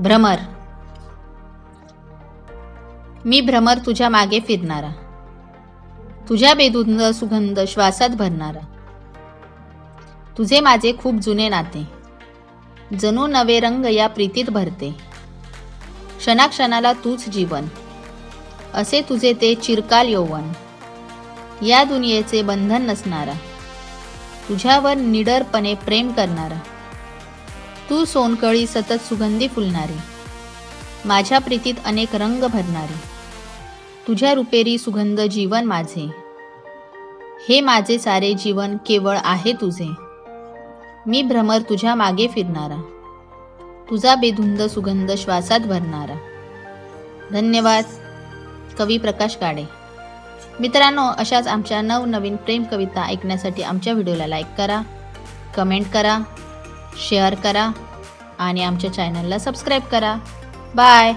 भ्रमर. मी भ्रमर तुझ्या मागे फिरणारा. तुझ्या बेदुंद सुगंध श्वासात भरणारा. तुझे माझे खूप जुने नाते. जणू नवे रंग या प्रीतीत भरते. क्षणाक्षणाला तूच जीवन. असे तुझे ते चिरकाल यौवन. या दुनियेचे बंधन नसणारा. तुझ्यावर निडरपणे प्रेम करणारा. तू सोनकळी सतत सुगंधी फुलणारी. माझ्या प्रीतीत अनेक रंग भरणारी. तुझ्या रुपेरी सुगंध जीवन माझे. हे माझे सारे जीवन केवळ आहे तुझे. मी भ्रमर तुझ्या मागे फिरणारा. तुझा बेधुंद सुगंध श्वासात भरणारा. धन्यवाद. कवी प्रकाश काडे. मित्रांनो अशाच आमच्या नवनवीन प्रेम कविता ऐकण्यासाठी आमच्या व्हिडिओला लाईक करा कमेंट करा शेअर करा आणि आमच्या चॅनलला सबस्क्राईब करा. बाय.